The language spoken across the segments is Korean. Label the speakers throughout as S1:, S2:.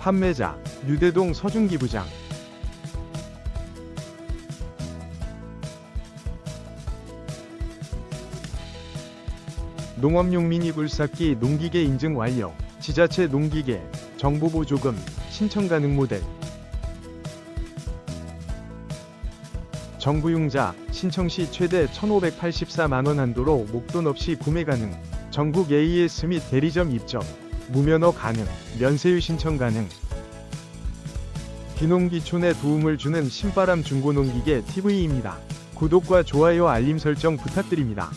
S1: 판매자 유대동 서준기 부장. 농업용 미니 굴삭기 농기계 인증 완료. 지자체 농기계 정보 보조금 신청 가능 모델. 정부융자 신청 시 최대 1,584만원 한도로 목돈 없이 구매 가능. 전국 AES 및 대리점 입점 무면허 가능 면세유 신청 가능 귀농귀촌에 도움을 주는 신바람 중고농기계 TV입니다. 구독과 좋아요 알림 설정 부탁드립니다.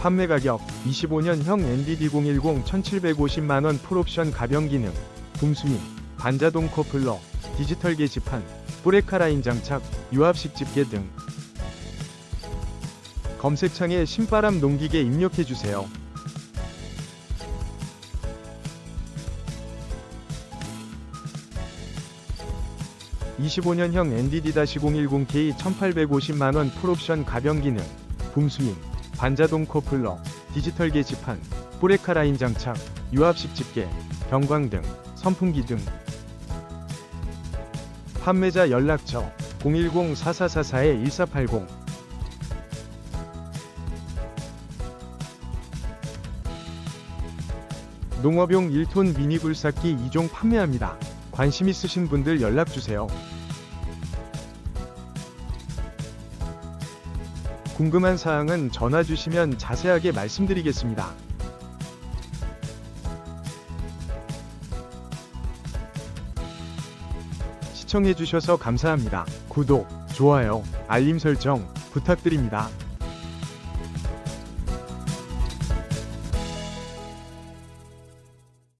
S1: 판매 가격 25년형 NDD010 1750만원 풀옵션 가변 기능 붐스윙 반자동 커플러 디지털 게시판 브레카 라인 장착 유압식 집게 등 검색창에 신바람 농기계 입력해주세요. (25년형 NDD-010K 1850만원 풀옵션 가변 기능 붐스윙 반자동 커플러 디지털 게시판 브레카 라인 장착 유압식 집게 경광 등 선풍기 등 판매자 연락처 010-4444-1480 농업용 1톤 미니 굴삭기 2종 판매합니다. 관심 있으신 분들 연락주세요. 궁금한 사항은 전화 주시면 자세하게 말씀드리겠습니다. 시청해주셔서 감사합니다. 구독, 좋아요, 알림 설정 부탁드립니다.